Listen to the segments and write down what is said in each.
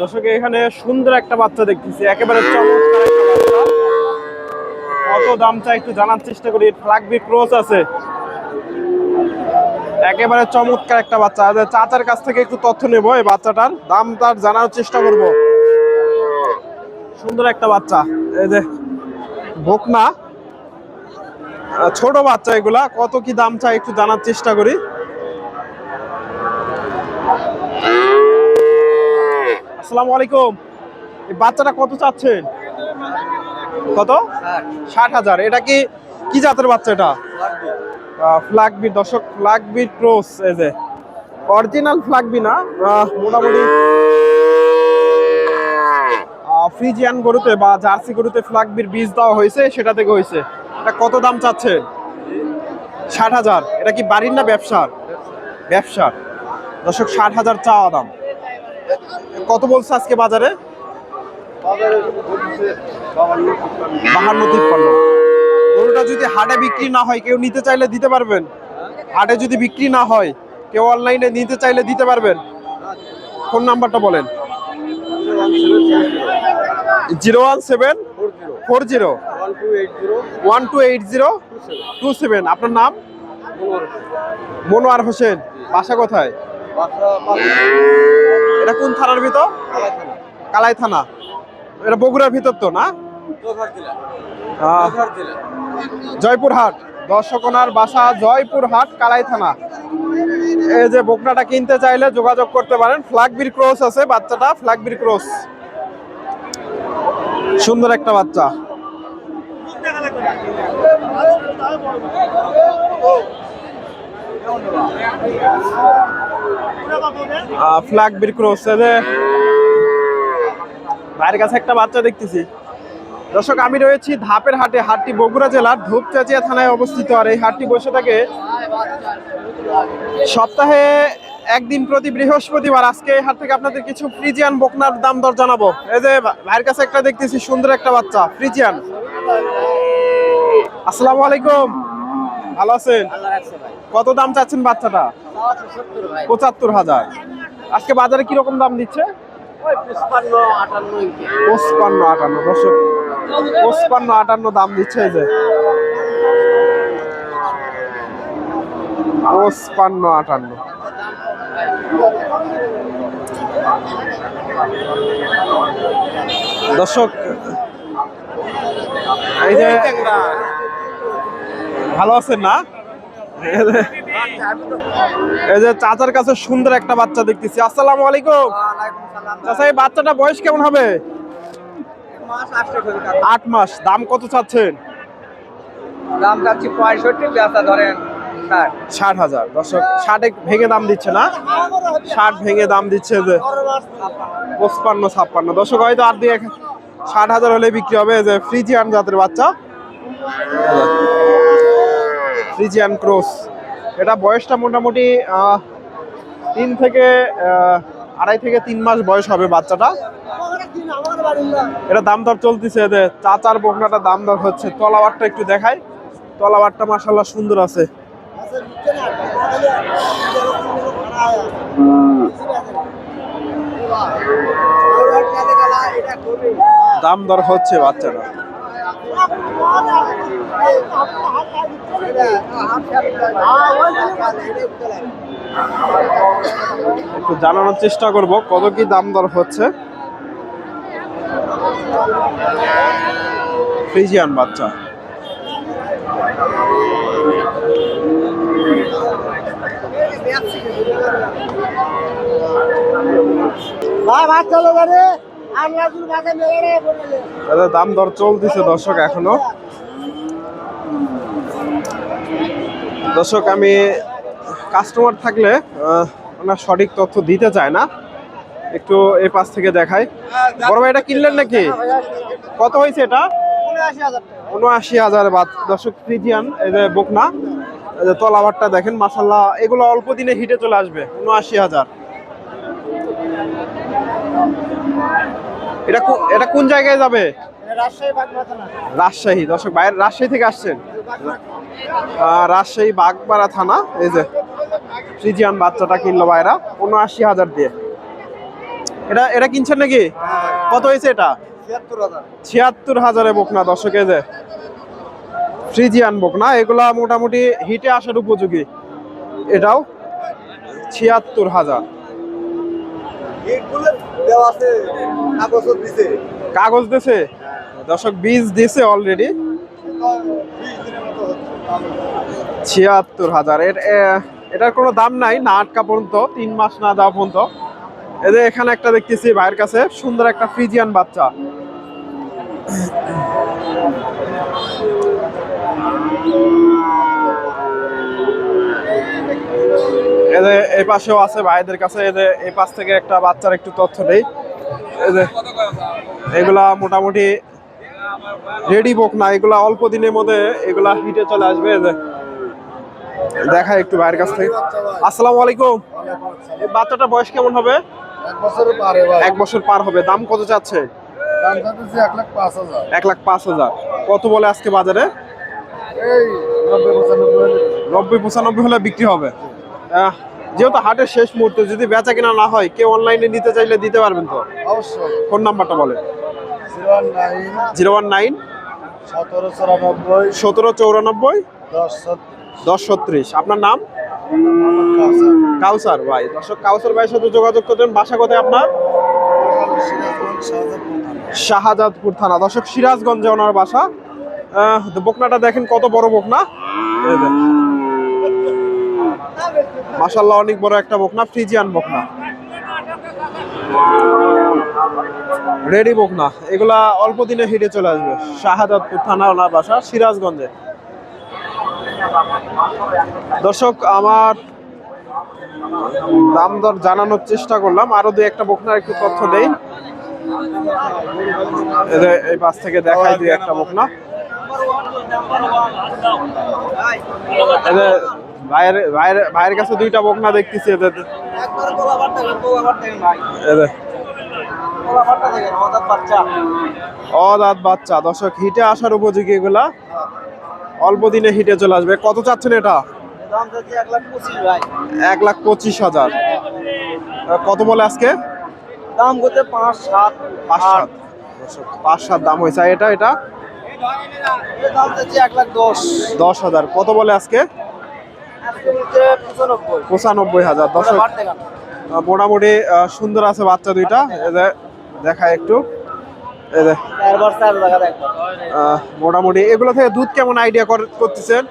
দর্শক এখানে সুন্দর একটা বাচ্চা দেখতেছি। একেবারে কত দাম চাই একটু জানার চেষ্টা করি। ফ্লাগবি ক্রস আছে। একেবারে চমৎকার একটা বাচ্চা। আর চাচার কাছ থেকে একটু তথ্য নেব এই বাচ্চাটার। দাম তার জানার চেষ্টা করব। সুন্দর একটা বাচ্চা। এই যে আহ, ছোট বাচ্চা এগুলা। কত কি দাম চাই একটু জানার চেষ্টা করি। আসসালামু আলাইকুম। বাচ্চাটা কত চাচ্ছেন? কত? ষাট হাজার। এটা কি কি জাতের বাচ্চা এটা? ফ্ল্যাগবি দর্শক ফ্ল্যাগবি ক্রস এই যে। অরিজিনাল ফ্ল্যাগবি না? মোটামুটি ফ্রিজিয়ান গরুতে বা জার্সি গরুতে ফ্ল্যাগবির বীজ দেওয়া হয়েছে, সেটা থেকে হয়েছে। এটা কত দাম চাচ্ছে ষাট হাজার। এটা কি বাড়ির না ব্যবসার? ব্যবসার। দর্শক, ষাট হাজার চাওয়া দাম। কত বলছে আজকে বাজারে? গরুটা যদি হাটে বিক্রি না হয়, কেউ নিতে চাইলে দিতে পারবেন। হাটে যদি বিক্রি না হয়, কেউ অনলাইনে নিতে চাইলে দিতে পারবেন। ফোন নাম্বারটা বলেন। Zero one seven four zero one two eight zero two seven. আপনার নাম? মনোয়ার হোসেন। বাসা কোথায়? এটা কোন থানার ভিতর? কালাই থানা। এটা বগুড়ার ভিতর তো, না? জয়পুরহাট। দর্শকনার বাসা জয়পুরহাট, কালাই থানা। এই যে বকনাটা কিনতে চাইলে যোগাযোগ করতে পারেন। ফ্ল্যাগবির ক্রস আছে বাচ্চাটা, ফ্ল্যাগবির ক্রস। সুন্দর একটা বাচ্চা। ফ্ল্যাগবির ক্রস এই যে, ভাইয়ের কাছে একটা বাচ্চা দেখতেছি। দর্শক, আমি রয়েছি ধাপের হাটে, হাটটি বগুড়া জেলার ধূপচাচিয়া থানায় অবস্থিত। আর এই হাটটি বসে থাকে সপ্তাহে একদিন প্রতি বৃহস্পতিবার। আজকে এই হাট থেকে আপনাদের কিছু ফ্রিজিয়ান বকনার দাম দর জানাব। এই যে ভাইয়ের কাছে একটা দেখতেছি, সুন্দর একটা বাচ্চা, ফ্রিজিয়ান। আসসালামু আলাইকুম। ভালো আছেন? কত দাম চাচ্ছেন বাচ্চাটা? পঁচাত্তর হাজার। আজকে বাজারে কীরকম দাম দিচ্ছে? পঁচপান্ন আটান্ন। দর্শক পঁচপান্ন আটান্ন দাম দিচ্ছে এই যে। পঁচপান্ন আটান্ন। দর্শক এই যে ভালো আছেন না? এই যে- চাচার কাছে সুন্দর একটা বাচ্চা দেখতেছি। আসসালামু আলাইকুম। চাচা এই বাচ্চাটা বয়স কেমন হবে? আট মাস। দাম কত চাচ্ছেন? দাম যাচ্ছে পঁয়ষট্টি ব্যবসা ধরেন ষাট। ষাট হাজার। দর্শক ষাটে ভেঙে দাম দিচ্ছে না? ষাট ভেঙে দাম দিচ্ছে যে পঁচপান্ন ছাপ্পান্ন। দর্শক হয়তো আর দিয়ে ষাট হাজার হলে বিক্রি হবে। যে ফ্রিজিয়ান জাতের বাচ্চা। ফ্রিজিয়ান ক্রস এটা বয়সটা মোটামুটি তিন থেকে আড়াই থেকে তিন মাস বয়স হবে বাচ্চাটা। এটা দাম দর চলতেছে যে চাচার বকনাটা দাম দর হচ্ছে। তলাবারটা একটু দেখাই। তলাবারটা মাসাল্লাহ সুন্দর আছে। দাম দর হচ্ছে বাচ্চাটা। একটু জানানোর চেষ্টা করব কত কি দাম দর হচ্ছে? ফ্রিজিয়ান বাচ্চা। ভাই ভাত তাদের দাম দর চলতেছে দর্শক এখনও। দর্শক আমি কাস্টমার থাকলে ওনার সঠিক তথ্য দিতে চায় না। একটু এই পাশ থেকে দেখাই। বড় ভাই এটা কিনলেন নাকি? কত হয়েছে এটা? উনআশি হাজার বাদ। দর্শক ফ্রিজিয়ান এই যে বকনা এই তলাবারটা দেখেন মাসাল্লাহ এগুলো অল্প দিনে হিটে চলে আসবে উনআশি হাজার। এটা এটা কোন জায়গায় যাবে? রাজশাহী দর্শক বাইরে রাজশাহী থেকে আসছেন। রাজশাহী বাগপাড়া থানা এই যে ফ্রিজিয়ান বাচ্চাটা কিনলো বাইরা উনআশি হাজার দিয়ে। এটা এটা কিনছেন নাকি? কত হয়েছে এটা? ছিয়াত্তর হাজারে। বকনা দর্শকে যে ফ্রিজিয়ান বকনা এগুলা মোটামুটি হিটে আসার উপযোগী। এটাও ছিয়াত্তর হাজার। কাগজ দিছে? দর্শক, বীজ দিছে অলরেডি ছিয়াত্তর হাজার। এটার কোনো দাম নাই, না আটকা পর্যন্ত, তিন মাস না যাওয়া পর্যন্ত। এদের এখানে একটা দেখতেছি ভাইয়ের কাছে, সুন্দর একটা ফ্রিজিয়ান বাচ্চা। এই পাশেও আছে ভাইদের কাছে এদের এই পাশ থেকে একটা বাচ্চার একটু তথ্য নেই এদের এগুলা মোটামুটি রেডি বোক না এগুলা অল্প দিনের মধ্যে এগুলা হিটে চলে আসবে এদের দেখা একটু ভাইয়ের কাছ থেকে। আসসালামু আলাইকুম। এই বাচ্চাটার বয়স কেমন হবে? এক বছর পার হবে। দাম কত চাচ্ছে এক লাখ পাঁচ হাজার। কত বলে আজকে বাজারে? এই নব্বই পঁচানব্বই হলে বিক্রি হবে। যেহেতু হাটের শেষ মুহূর্ত যদি বেচা কিনা না হয় কেউ অনলাইনে নিতে চাইলে দিতে পারবেন তো? অবশ্যই। ফোন নাম্বারটা বলেন। জিরো ওয়ান নাইন সতেরো চৌরানব্বই দশ ছত্রিশ। আপনার নাম? কাউসার। ভাই দর্শক কাউসার ভাইয়ের সাথে যোগাযোগ করতেন বাসা কোথায় আপনার? শাহজাদপুর থানা। দর্শক সিরাজগঞ্জে ওনার বাসা। বকনাটা দেখেন কত বড় বকনা। মাসাল্লাহ অনেক বড় একটা বকনা, ফ্রিজিয়ান বকনা। রেডি বকনা। এগুলা অল্প দিনে হিটে চলে আসবে। শাহজাদপুর থানা ওনার বাসা, সিরাজগঞ্জে। দর্শক, আমার দাম দর জানানোর চেষ্টা করলাম। আরও দু একটা বকনার একটু তথ্য দেই। এই পাশ থেকে দেখাই দুই একটা বকনা। ভাইয়ের ভাইয়ের ভাইয়ের কাছে দুইটা বকনা দেখতেছি এদের। অদাঁত বাচ্চা। দর্শক হিটে আসার উপযোগী এগুলা। অল্প দিনে হিটে চলে আসবে। কত চাচ্ছেন এটা? এক লাখ পঁচিশ হাজার। কত বলে আজকে? দাম করতে পাঁচ সাত। পাঁচ সাত। পাঁচ সাত দাম হয়েছে। এটা এটা? দশ হাজার। কত বলে আজকে? পঁচানব্বই। হাজার দর্শক। মোটামুটি সুন্দর আছে বাচ্চা দুইটা। দেখায় একটু। মোটামুটি এগুলো থেকে দুধ কেমন আইডিয়া করতেছেন?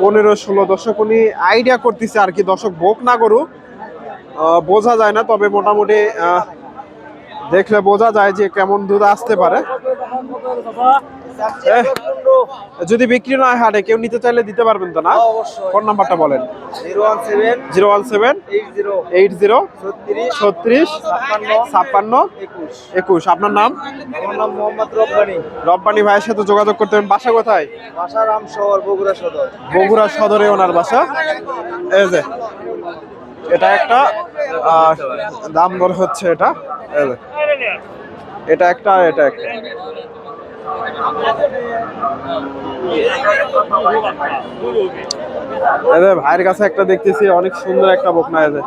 পনেরো ষোলো দশক উনি আইডিয়া করতেছে আর কি দর্শক ভোগ না করু বোঝা যায় না তবে মোটামুটি দেখলে বোঝা যায় যে কেমন দুধ আসতে পারে। যদি বিক্রি না হয় হাটে কেউ নিতে চাইলে দিতে পারবেন তো না? ফোন নাম্বারটা বলেন। Zero one seven zero one seven eight zero ছত্রিশ ছাপ্পান্ন একুশ। আপনার নাম? আমার নাম মোহাম্মদ রব্বানি। রব্বানি ভাইয়ের সাথে যোগাযোগ করতে পারেন বাসা কোথায়? বগুড়া সদর। বগুড়া সদরে ওনার বাসা। এই যে এটা একটা দাম দর হচ্ছে এটা। এটা একটা এটা একটা। যে ভাইয়ের কাছে একটা দেখতেছি, অনেক সুন্দর একটা বকনা এই যে।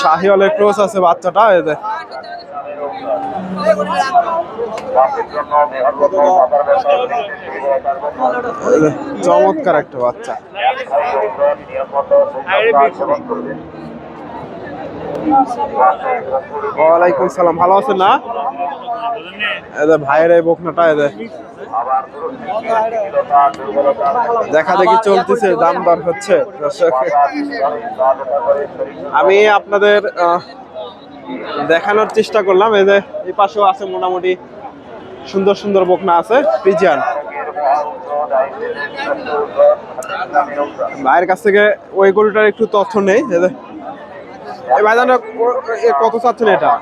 শাহিওয়ালের ক্রোস আছে বাচ্চাটা যে চমৎকার একটা বাচ্চা। ওয়ালাইকুম সালাম। ভালো আছেন না? এদের ভাইয়ের এই বকনাটা এদের দেখা দেখি চলতেছে, দাম দর হচ্ছে। আমি আপনাদের দেখানোর চেষ্টা করলাম। যে, এই পাশেও আছে মোটামুটি সুন্দর সুন্দর বকনা আছে পিজিয়ান ভাইয়ের কাছ থেকে ওই গরুটার একটু তথ্য নেই এই এই কত চাচ্ছেন এটা?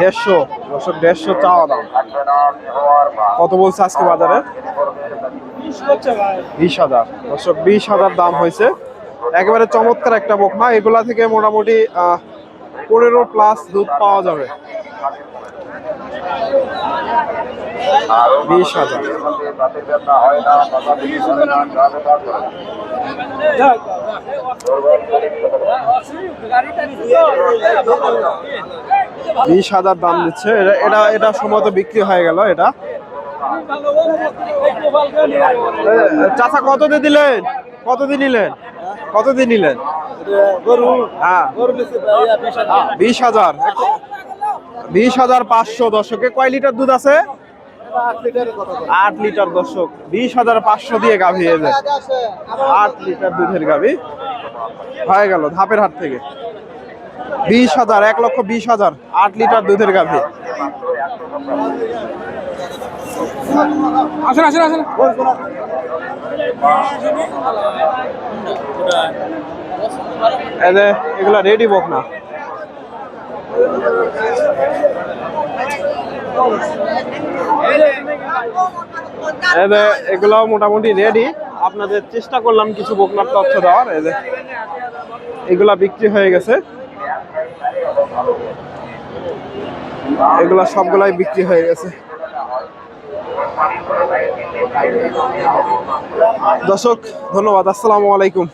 দেড়শো। দর্শক, দেড়শো চাওয়া দাম। কত বলছে আজকে বাজারে? বিশ হাজার। দর্শক, বিশ হাজার দাম হয়েছে। একেবারে চমৎকার একটা বকনা। এগুলা থেকে মোটামুটি পনেরো প্লাস দুধ পাওয়া যাবে। বিশ হাজার। বিশ হাজার দাম দিচ্ছে। এটা- এটা এটা সম্ভবত বিক্রি হয়ে গেল এটা। চাচা, কত দিয়ে দিলেন? কত দিয়ে নিলেন? কত দিয়ে নিলেন? হ্যাঁ। বিশ হাজার। বিশ হাজার পাঁচশো দশকে কয় লিটার দুধ আছে? আট লিটার দর্শক, বিশ হাজার পাঁচশো দিয়ে গাভী এলে আট লিটার দুধের গাভী। হয়ে গেল ধাপের হাট থেকে। বিশ হাজার, এক লক্ষ বিশ হাজার, আট লিটার দুধের গাভী। আসেন আসেন আসেন। এগুলা রেডি বক না। যে মোটামুটি রেডি আপনাদের চেষ্টা করলাম কিছু বকনার তথ্য দেওয়ার এগুলা বিক্রি হয়ে গেছে। এগুলা সবগুলাই বিক্রি হয়ে গেছে। দর্শক, ধন্যবাদ। আসসালামু আলাইকুম।